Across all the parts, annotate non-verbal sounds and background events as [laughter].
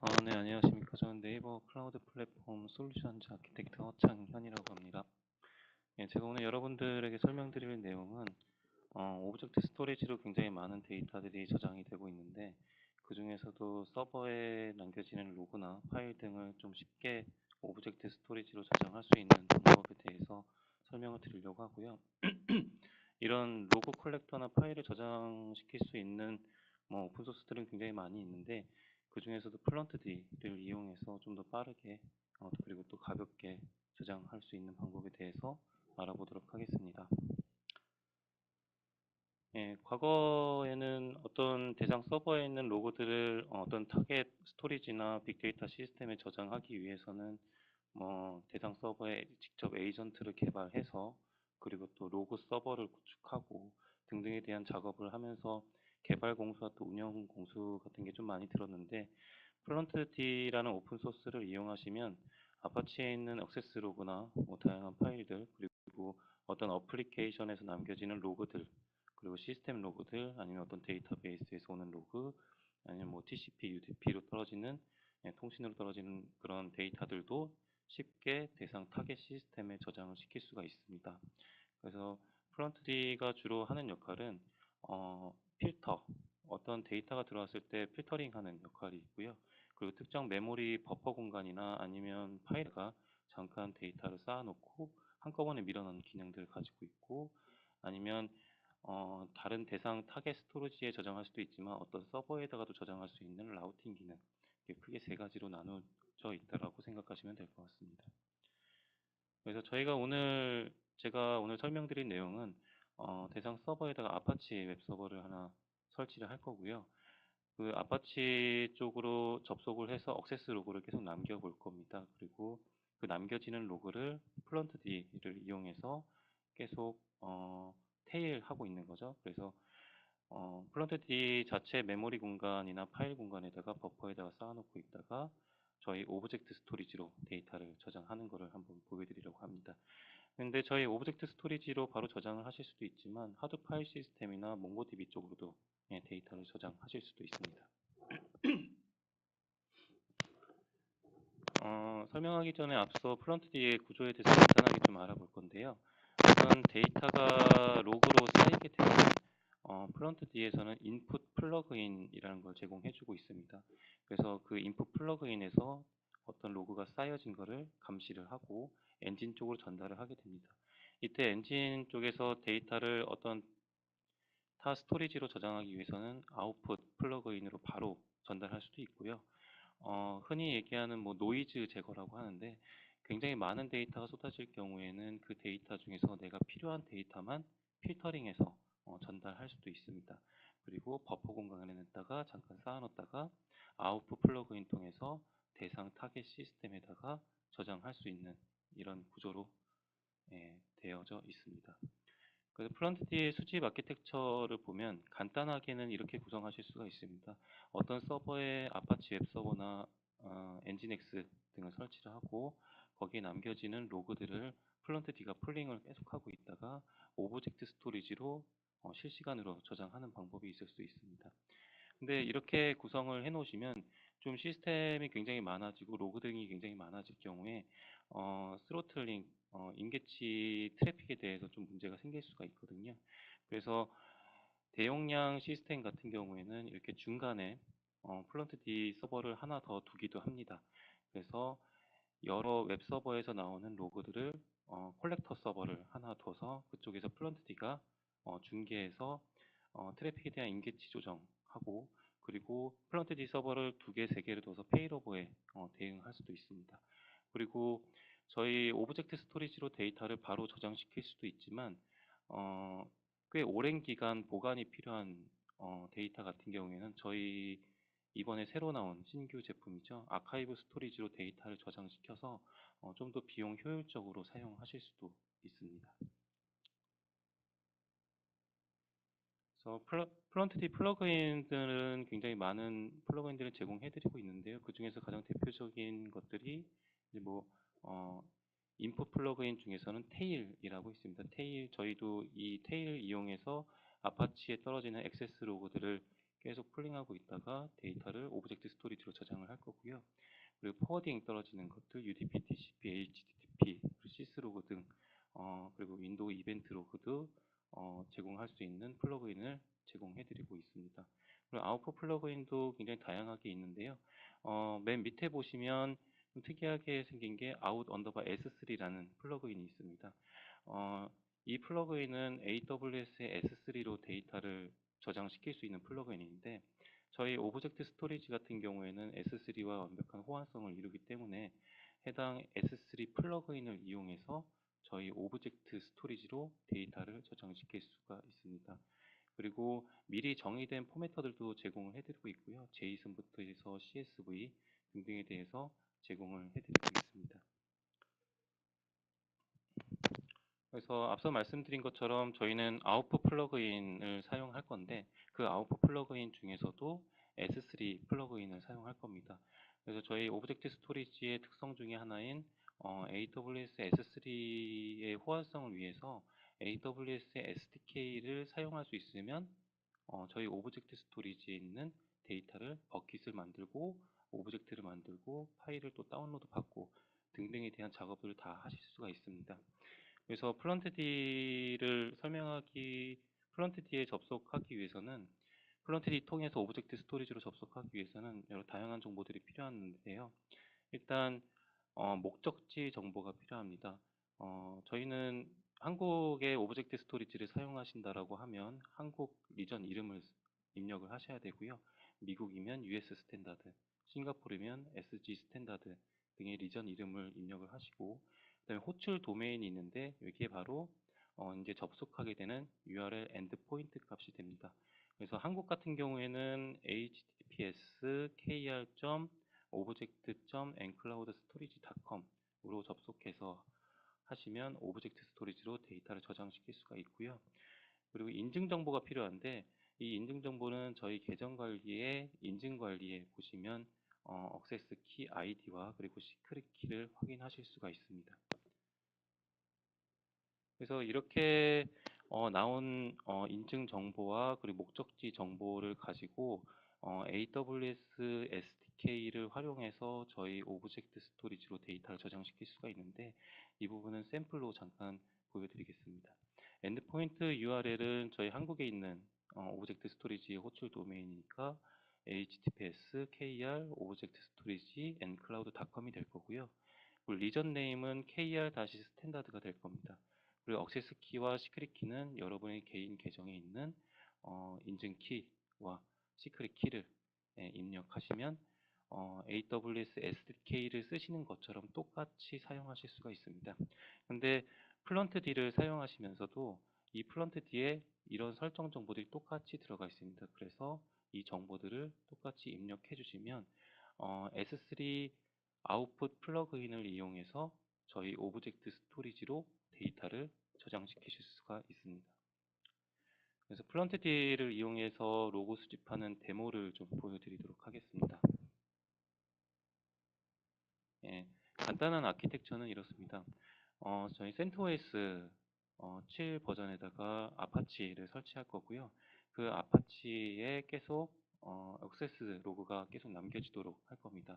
아, 네, 안녕하십니까. 저는 네이버 클라우드 플랫폼 솔루션즈 아키텍트 허창현이라고 합니다. 예, 제가 오늘 여러분들에게 설명드릴 내용은 어, 오브젝트 스토리지로 굉장히 많은 데이터들이 저장이 되고 있는데 그 중에서도 서버에 남겨지는 로그나 파일 등을 좀 쉽게 오브젝트 스토리지로 저장할 수 있는 방법에 대해서 설명을 드리려고 하고요. [clears throat] 이런 로그 컬렉터나 파일을 저장시킬 수 있는 뭐 오픈 소스들은 굉장히 많이 있는데 그 중에서도 플런트D를 이용해서 좀 더 빠르게 어, 그리고 또 가볍게 저장할 수 있는 방법에 대해서 알아보도록 하겠습니다. 예, 과거에는 어떤 대상 서버에 있는 로고들을 어떤 타겟 스토리지나 빅데이터 시스템에 저장하기 위해서는 뭐 대상 서버에 직접 에이전트를 개발해서 그리고 또 로그 서버를 구축하고 등등에 대한 작업을 하면서 개발 공수와 또 운영 공수 같은 게 좀 많이 들었는데 플런트D라는 오픈 소스를 이용하시면 아파치에 있는 액세스 로그나 뭐 다양한 파일들 그리고 어떤 어플리케이션에서 남겨지는 로그들 그리고 시스템 로그들 아니면 어떤 데이터베이스에서 오는 로그 아니면 뭐 TCP, UDP로 떨어지는 예, 통신으로 떨어지는 그런 데이터들도 쉽게 대상 타겟 시스템에 저장을 시킬 수가 있습니다. 그래서 플런트D가 주로 하는 역할은 어, 필터, 어떤 데이터가 들어왔을 때 필터링하는 역할이 있고요. 그리고 특정 메모리 버퍼 공간이나 아니면 파일가 잠깐 데이터를 쌓아놓고 한꺼번에 밀어넣는 기능들을 가지고 있고 아니면 어, 다른 대상 타겟 스토리지에 저장할 수도 있지만 어떤 서버에다가도 저장할 수 있는 라우팅 기능 크게 세 가지로 나누어져 있다라고 생각하시면 될 것 같습니다. 그래서 저희가 오늘 제가 오늘 설명드린 내용은 어, 대상 서버에다가 아파치 웹 서버를 하나 설치를 할 거고요. 그 아파치 쪽으로 접속을 해서 억세스 로그를 계속 남겨 볼 겁니다. 그리고 그 남겨지는 로그를 플런트D를 이용해서 계속 어, 테일 하고 있는 거죠. 그래서 어, 플런트D 자체 메모리 공간이나 파일 공간에다가 버퍼에다가 쌓아놓고 있다가 저희 오브젝트 스토리지로 데이터를 저장하는 것을 한번 합니다. 근데 저희 오브젝트 스토리지로 바로 저장을 하실 수도 있지만 하드 파일 시스템이나 몽고DB 쪽으로도 예, 데이터를 저장하실 수도 있습니다. 어, 설명하기 전에 앞서 플런트D의 구조에 대해서 간단하게 좀 알아볼 건데요. 우선 데이터가 로그로 쌓이게 되면 어, 플런트D에서는 인풋 플러그인이라는 걸 제공해주고 있습니다. 그래서 그 인풋 플러그인에서 어떤 로그가 쌓여진 것을 감시를 하고 엔진 쪽으로 전달을 하게 됩니다. 이때 엔진 쪽에서 데이터를 어떤 타 스토리지로 저장하기 위해서는 아웃풋 플러그인으로 바로 전달할 수도 있고요. 어, 흔히 얘기하는 뭐 노이즈 제거라고 하는데 굉장히 많은 데이터가 쏟아질 경우에는 그 데이터 중에서 내가 필요한 데이터만 필터링해서 어, 전달할 수도 있습니다. 그리고 버퍼 공간에다가 잠깐 쌓아놓다가 아웃풋 플러그인 통해서 대상 타겟 시스템에다가 저장할 수 있는 이런 구조로 예, 되어져 있습니다. 그래서 플런트D의 수집 아키텍처를 보면 간단하게는 이렇게 구성하실 수가 있습니다. 어떤 서버에 아파치 웹 서버나 어, 엔진엑스 등을 설치를 하고 거기에 남겨지는 로그들을 플런트D가 풀링을 계속하고 있다가 오브젝트 스토리지로 어, 실시간으로 저장하는 방법이 있을 수 있습니다. 근데 이렇게 구성을 해 놓으시면 좀 시스템이 굉장히 많아지고 로그 등이 굉장히 많아질 경우에 어, 스로틀링, 어, 인계치 트래픽에 대해서 좀 문제가 생길 수가 있거든요. 그래서 대용량 시스템 같은 경우에는 이렇게 중간에 어, 플런트D 서버를 하나 더 두기도 합니다. 그래서 여러 웹 서버에서 나오는 로그들을 어, 콜렉터 서버를 하나 둬서 그쪽에서 플런트D가 어, 중계해서 어, 트래픽에 대한 인계치 조정하고 그리고 플런트D 서버를 두 개, 세 개를 둬서 페이로버에 어, 대응할 수도 있습니다. 그리고 저희 오브젝트 스토리지로 데이터를 바로 저장시킬 수도 있지만 어, 꽤 오랜 기간 보관이 필요한 어, 데이터 같은 경우에는 저희 이번에 새로 나온 신규 제품이죠. 아카이브 스토리지로 데이터를 저장시켜서 어, 좀더 비용 효율적으로 사용하실 수도 있습니다. 그래서 플러, 플런트D 플러그인들은 굉장히 많은 플러그인들을 제공해드리고 있는데요. 그 중에서 가장 대표적인 것들이 이제 뭐 어, 인풋 플러그인 중에서는 테일이라고 있습니다. 테일 저희도 이 테일 이용해서 아파치에 떨어지는 액세스 로그들을 계속 풀링하고 있다가 데이터를 오브젝트 스토리지로 저장을 할 거고요. 그리고 포워딩 떨어지는 것들 UDP, TCP, HTTP, 그리고 시스 로그 등 어, 그리고 윈도우 이벤트 로그도 어, 제공할 수 있는 플러그인을 제공해드리고 있습니다. 그리고 아웃풋 플러그인도 굉장히 다양하게 있는데요. 어, 맨 밑에 보시면 좀 특이하게 생긴 게 out 언더바 s3라는 플러그인이 있습니다. 어, 이 플러그인은 AWS의 S3로 데이터를 저장시킬 수 있는 플러그인인데 저희 오브젝트 스토리지 같은 경우에는 S3와 완벽한 호환성을 이루기 때문에 해당 S3 플러그인을 이용해서 저희 오브젝트 스토리지로 데이터를 저장시킬 수가 있습니다. 그리고 미리 정의된 포매터들도 제공을 해드리고 있고요. 제이슨부터 해서 CSV 등등에 대해서 제공을 해드리고 있습니다. 그래서 앞서 말씀드린 것처럼 저희는 아웃풋 플러그인을 사용할 건데 그 아웃풋 플러그인 중에서도 S3 플러그인을 사용할 겁니다. 그래서 저희 오브젝트 스토리지의 특성 중에 하나인 어, AWS S3의 호환성을 위해서 AWS의 SDK를 사용할 수 있으면 어, 저희 오브젝트 스토리지에 있는 데이터를 버킷을 만들고 오브젝트를 만들고 파일을 또 다운로드 받고 등등에 대한 작업을 다 하실 수가 있습니다. 그래서 플런트D를 설명하기 플런트D에 접속하기 위해서는 플런트D 통해서 오브젝트 스토리지로 접속하기 위해서는 여러 다양한 정보들이 필요한데요. 일단 어, 목적지 정보가 필요합니다. 어, 저희는 한국의 오브젝트 스토리지를 사용하신다라고 하면 한국 리전 이름을 입력을 하셔야 되고요. 미국이면 US 스탠다드, 싱가포르면 SG 스탠다드 등의 리전 이름을 입력을 하시고 그다음에 호출 도메인이 있는데 여기에 바로 어, 이제 접속하게 되는 URL 엔드포인트 값이 됩니다. 그래서 한국 같은 경우에는 https kr. object.encloudstorage.com으로 접속해서 하시면 오브젝트 스토리지로 데이터를 저장시킬 수가 있고요. 그리고 인증 정보가 필요한데 이 인증 정보는 저희 계정 관리에 인증 관리에 보시면 어, 액세스 키 아이디와 그리고 시크릿 키를 확인하실 수가 있습니다. 그래서 이렇게 어, 나온 어, 인증 정보와 그리고 목적지 정보를 가지고 어, AWS SDK를 활용해서 저희 오브젝트 스토리지로 데이터를 저장시킬 수가 있는데 이 부분은 샘플로 잠깐 보여드리겠습니다. 엔드포인트 URL은 저희 한국에 있는 어, 오브젝트 스토리지의 호출 도메인이니까 https kr 오브젝트 스토리지 encloud.com이 될 거고요. 그리고 리전 네임은 kr-스탠다드가 될 겁니다. 그리고 액세스 키와 시크릿 키는 여러분의 개인 계정에 있는 어, 인증 키와 시크릿 키를 예, 입력하시면 어, AWS SDK를 쓰시는 것처럼 똑같이 사용하실 수가 있습니다. 근데 플런트D를 사용하시면서도 이 플런트D에 이런 설정 정보들이 똑같이 들어가 있습니다. 그래서 이 정보들을 똑같이 입력해 주시면 어, S3 아웃풋 플러그인을 이용해서 저희 오브젝트 스토리지로 데이터를 저장시키실 수가 있습니다. 그래서 플런트D를 이용해서 로고 수집하는 데모를 좀 보여드리도록 하겠습니다. 예, 간단한 아키텍처는 이렇습니다. 어, 저희 CentOS 어, 7 버전에다가 아파치를 설치할 거고요. 그 아파치에 계속 어, 액세스 로그가 계속 남겨지도록 할 겁니다.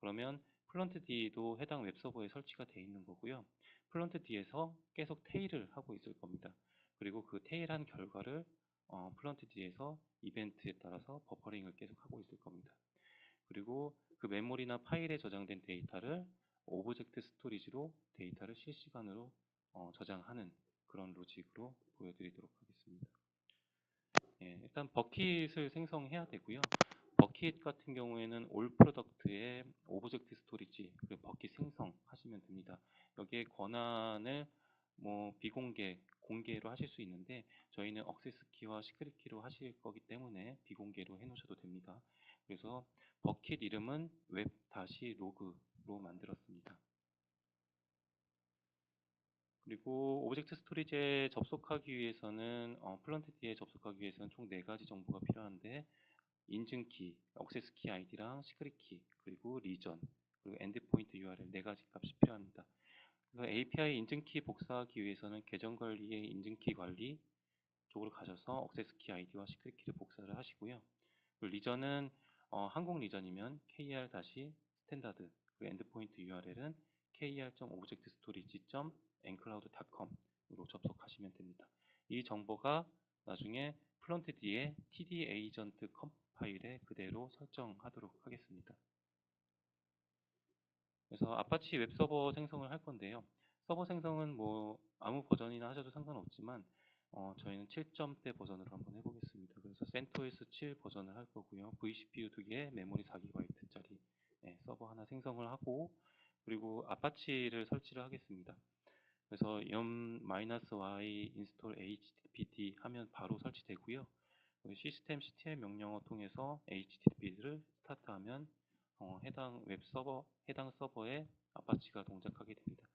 그러면 플런트D도 해당 웹서버에 설치가 되어 있는 거고요. 플런트D에서 계속 테일을 하고 있을 겁니다. 그리고 그 테일한 결과를 어, 플런트D에서 이벤트에 따라서 버퍼링을 계속 하고 있을 겁니다. 그리고 그 메모리나 파일에 저장된 데이터를 오브젝트 스토리지로 데이터를 실시간으로 어, 저장하는 그런 로직으로 보여드리도록 하겠습니다. 예, 일단 버킷을 생성해야 되고요. 버킷 같은 경우에는 올 프로덕트의 오브젝트 스토리지 그리고 버킷 생성하시면 됩니다. 여기에 권한을 뭐 비공개, 공개로 하실 수 있는데 저희는 액세스 키와 시크릿 키로 하실 거기 때문에 비공개로 해 놓으셔도 됩니다. 그래서 버킷 이름은 로그로 만들었습니다. 그리고 오브젝트 스토리지에 접속하기 위해서는 어, 플런트D에 접속하기 위해서는 총 4가지 정보가 필요한데 인증키, 액세스 키 아이디랑 시크릿 키, 그리고 리전, 그리고 엔드포인트 URL 4가지 값이 필요합니다. API 인증키 복사하기 위해서는 계정 관리의 인증키 관리 쪽으로 가셔서 액세스 키 아이디와 시크릿 키를 복사를 하시고요. 리전은 어, 한국 리전이면 KR 다시 스탠다드 그 엔드포인트 URL은 kr.objectstorage.ncloud.com으로 접속하시면 됩니다. 이 정보가 나중에 플런트D의 td agent 컴 파일에 그대로 설정하도록 하겠습니다. 그래서 아파치 웹 서버 생성을 할 건데요. 서버 생성은 뭐 아무 버전이나 하셔도 상관없지만 어, 저희는 7점대 버전으로 한번 해보겠습니다. 그래서 CentOS 7 버전을 할 거고요. vCPU 2개, 메모리 4GB짜리 네, 서버 하나 생성을 하고 그리고 아파치를 설치를 하겠습니다. 그래서 yum-y install httpd 하면 바로 설치되고요. 시스템 ctl 명령어 통해서 http를 스타트하면 어, 해당 웹 서버, 해당 서버에 아파치가 동작하게 됩니다.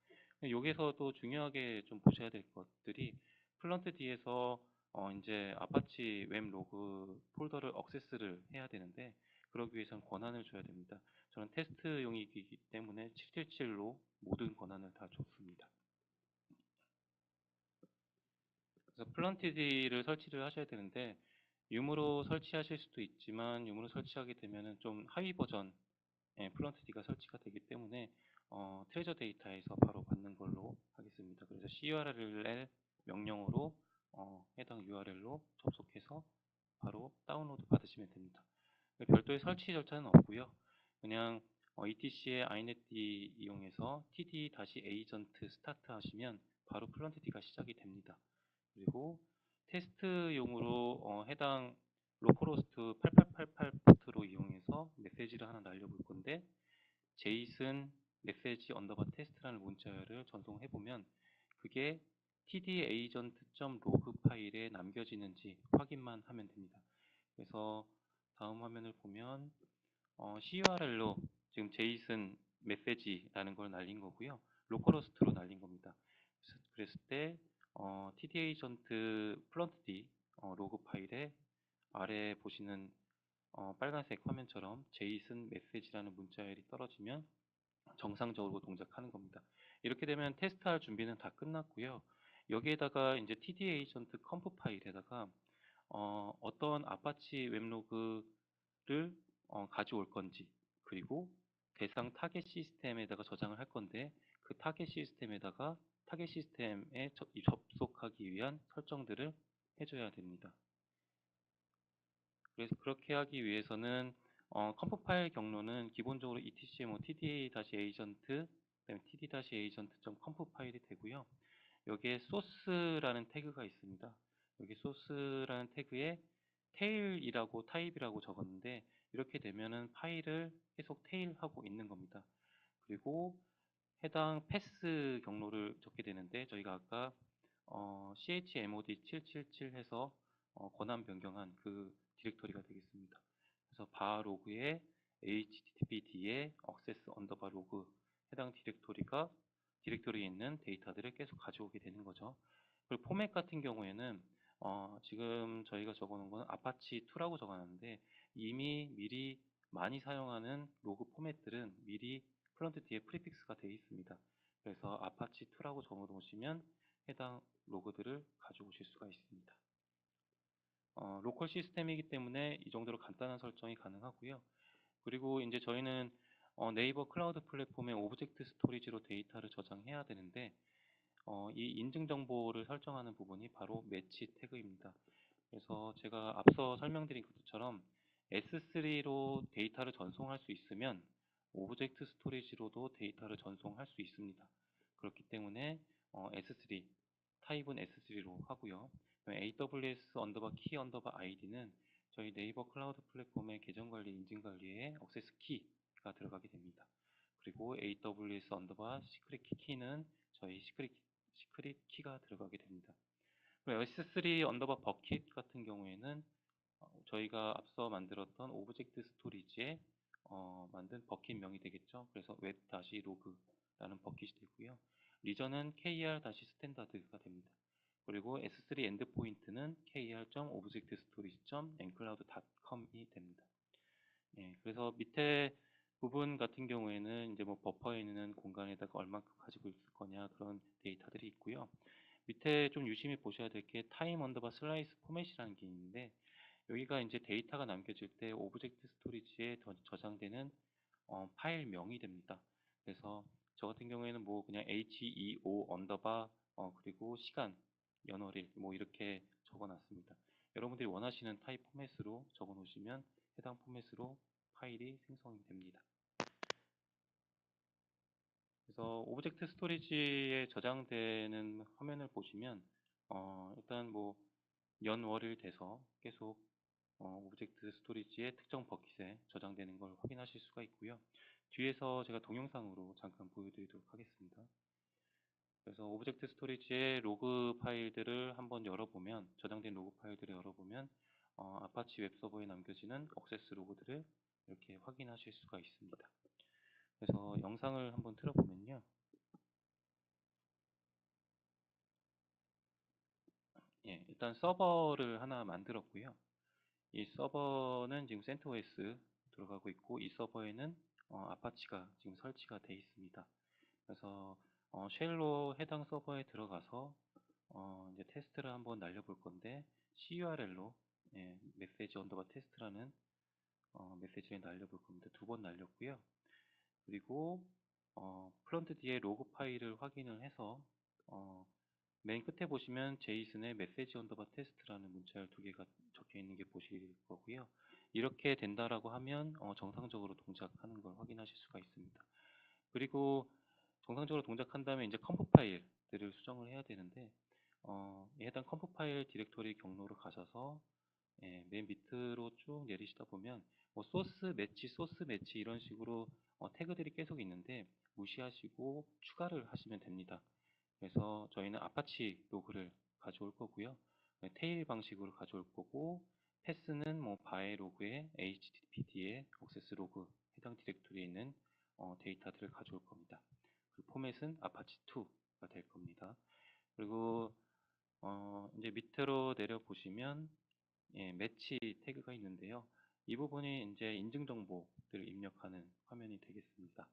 여기서도 중요하게 좀 보셔야 될 것들이 플런트D에서 어, 이제 아파치 웹 로그 폴더를 억세스를 해야 되는데 그러기 위해서는 권한을 줘야 됩니다. 저는 테스트용이기 때문에 777로 모든 권한을 다 줬습니다. 그래서 플런티디를 설치를 하셔야 되는데 유무로 설치하실 수도 있지만 유무로 설치하게 되면 좀 하위 버전 예, 플런트디가 설치가 되기 때문에 어, 트레저 데이터에서 바로 받는 걸로 하겠습니다. 그래서 CURL 명령어로 어, 해당 URL로 접속해서 바로 다운로드 받으시면 됩니다. 별도의 설치 절차는 없고요. 그냥 어, ETC의 iNetD 이용해서 td-agent 스타트 하시면 바로 플런트디가 시작이 됩니다. 그리고 테스트용으로 어, 해당 로컬호스트 8888 포트로 이용해서 메시지를 하나 날려볼 건데 제이슨 메시지 언더바 테스트라는 문자열을 전송해 보면 그게 tdagent.log 파일에 남겨지는지 확인만 하면 됩니다. 그래서 다음 화면을 보면 어, CURL로 지금 제이슨 메시지라는 걸 날린 거고요. 로컬호스트로 날린 겁니다. 그랬을 때 어, tdagent 플런트d 어, 로그 파일에 아래 보시는 어, 빨간색 화면처럼 제이슨 메시지라는 문자열이 떨어지면 정상적으로 동작하는 겁니다. 이렇게 되면 테스트할 준비는 다 끝났고요. 여기에다가 이제 td agent 컴프 파일에다가 어, 어떤 아파치 웹로그를 어, 가져올 건지 그리고 대상 타겟 시스템에다가 저장을 할 건데 그 타겟 시스템에다가 타겟 시스템에 접속하기 위한 설정들을 해줘야 됩니다. 그래서 그렇게 하기 위해서는 어, 컴프 파일 경로는 기본적으로 etc 뭐 tda-agent td-agent.conf 파일이 되고요. 여기에 소스라는 태그가 있습니다. 여기 소스라는 태그에 테일이라고 타입이라고 적었는데 이렇게 되면은 파일을 계속 테일하고 있는 겁니다. 그리고 해당 패스 경로를 적게 되는데 저희가 아까 어, chmod 777 해서 어, 권한 변경한 그 디렉토리가 되겠습니다. 그래서 바 로그에 httpd에 access 언더바 로그 해당 디렉토리가 디렉토리에 있는 데이터들을 계속 가져오게 되는 거죠. 그리고 포맷 같은 경우에는 어, 지금 저희가 적어놓은 거는 아파치 2라고 적어놨는데 이미 미리 많이 사용하는 로그 포맷들은 미리 플런트 뒤에 프리픽스가 되어 있습니다. 그래서 아파치 2라고 적어 놓으시면 해당 로그들을 가져오실 수가 있습니다. 어, 로컬 시스템이기 때문에 이 정도로 간단한 설정이 가능하고요. 그리고 이제 저희는 어, 네이버 클라우드 플랫폼에 오브젝트 스토리지로 데이터를 저장해야 되는데 어, 이 인증 정보를 설정하는 부분이 바로 매치 태그입니다. 그래서 제가 앞서 설명드린 것처럼 S3로 데이터를 전송할 수 있으면 오브젝트 스토리지로도 데이터를 전송할 수 있습니다. 그렇기 때문에 어, S3 타입은 S3로 하고요. AWS 언더바 키 언더바 아이디는 저희 네이버 클라우드 플랫폼의 계정 관리 인증 관리에 억세스 키 가 들어가게 됩니다. 그리고 AWS 언더바 시크릿 키는 저희 시크릿 시크릿 키가 들어가게 됩니다. S3 언더바 버킷 같은 경우에는 어, 저희가 앞서 만들었던 오브젝트 스토리지에 어, 만든 버킷명이 되겠죠. 그래서 웹-로그라는 버킷이 되고요. 리전은 kr-스탠다드가 됩니다. 그리고 S3 엔드포인트는 kr.objectStorage.encloud.com이 됩니다. 예, 그래서 밑에 부분 같은 경우에는 이제 뭐 버퍼에 있는 공간에다가 얼마큼 가지고 있을 거냐 그런 데이터들이 있고요. 밑에 좀 유심히 보셔야 될 게 타임 언더바 슬라이스 포맷이라는 게 있는데 여기가 이제 데이터가 남겨질 때 오브젝트 스토리지에 더- 저장되는 어, 파일명이 됩니다. 그래서 저 같은 경우에는 뭐 그냥 HEO 언더바 어, 그리고 시간 연월일 뭐 이렇게 적어놨습니다. 여러분들이 원하시는 타입 포맷으로 적어놓으시면 해당 포맷으로 파일이 생성이 됩니다. 그래서 오브젝트 스토리지에 저장되는 화면을 보시면 어, 일단 뭐 연월일 돼서 계속 어, 오브젝트 스토리지의 특정 버킷에 저장되는 걸 확인하실 수가 있고요. 뒤에서 제가 동영상으로 잠깐 보여드리도록 하겠습니다. 그래서 오브젝트 스토리지의 로그 파일들을 한번 열어보면 저장된 로그 파일들을 열어보면 어, 아파치 웹서버에 남겨지는 억세스 로그들을 이렇게 확인하실 수가 있습니다. 그래서 영상을 한번 틀어보면요. 예, 일단 서버를 하나 만들었고요. 이 서버는 지금 CentOS 들어가고 있고 이 서버에는 어, 아파치가 지금 설치가 되어 있습니다. 그래서 어, 쉘로 해당 서버에 들어가서 어, 이제 테스트를 한번 날려볼 건데 CURL로 예, 메시지 언더바 테스트라는 어, 메시지를 날려볼 겁니다. 두 번 날렸고요. 그리고 어, 프론트 뒤에 로그 파일을 확인을 해서 어, 맨 끝에 보시면 제이슨의 메시지 언더바 테스트라는 문자열 두 개가 적혀 있는 게 보실 거고요. 이렇게 된다라고 하면 어, 정상적으로 동작하는 걸 확인하실 수가 있습니다. 그리고 정상적으로 동작한 다음에 이제 컴프 파일들을 수정을 해야 되는데 어, 해당 컴프 파일 디렉토리 경로로 가셔서 예, 맨 밑으로 쭉 내리시다 보면 뭐 소스 매치, 소스 매치 이런 식으로 어, 태그들이 계속 있는데 무시하시고 추가를 하시면 됩니다. 그래서 저희는 아파치 로그를 가져올 거고요. 네, 테일 방식으로 가져올 거고 패스는 뭐 바에 로그에 HTTPD에 억세스 로그 해당 디렉토리에 있는 어, 데이터들을 가져올 겁니다. 그 포맷은 아파치2가 될 겁니다. 그리고 어, 이제 밑으로 내려 보시면 예, 매치 태그가 있는데요. 이 부분이 이제 인증 정보들을 입력하는 화면이 되겠습니다.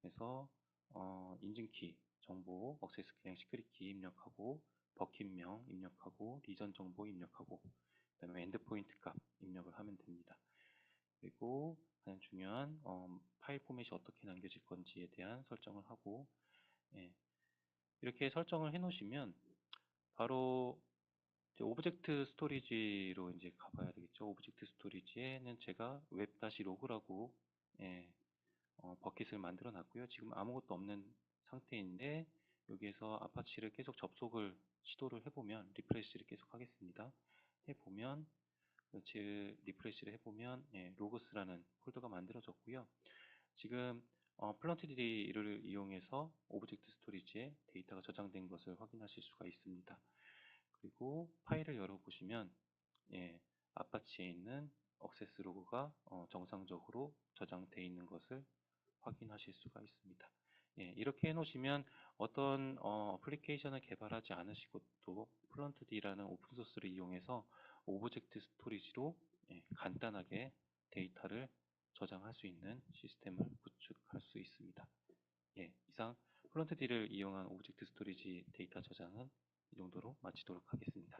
그래서 어, 인증키 정보, 억세스 그냥 시크릿키 입력하고 버킷명 입력하고 리전 정보 입력하고 그다음에 엔드포인트 값 입력을 하면 됩니다. 그리고 가장 중요한 어, 파일 포맷이 어떻게 남겨질 건지에 대한 설정을 하고 예, 이렇게 설정을 해 놓으시면 바로 오브젝트 스토리지로 이제 가봐야 되겠죠. 오브젝트 스토리지에는 제가 웹-로그라고 예, 어, 버킷을 만들어 놨고요. 지금 아무것도 없는 상태인데 여기에서 아파치를 계속 접속을 시도를 해보면 리프레시를 계속 하겠습니다. 해보면 즉 리프레시를 해보면 예, 로그스라는 폴더가 만들어졌고요. 지금 어, 플런트D를 이용해서 오브젝트 스토리지에 데이터가 저장된 것을 확인하실 수가 있습니다. 그리고 파일을 열어보시면 예, 아파치에 있는 억세스 로그가 어, 정상적으로 저장되어 있는 것을 확인하실 수가 있습니다. 예, 이렇게 해놓으시면 어떤 어, 어플리케이션을 개발하지 않으시고도 플런트D라는 오픈소스를 이용해서 오브젝트 스토리지로 예, 간단하게 데이터를 저장할 수 있는 시스템을 구축할 수 있습니다. 예, 이상 플런트D를 이용한 오브젝트 스토리지 데이터 저장은 이 정도로 마치도록 하겠습니다.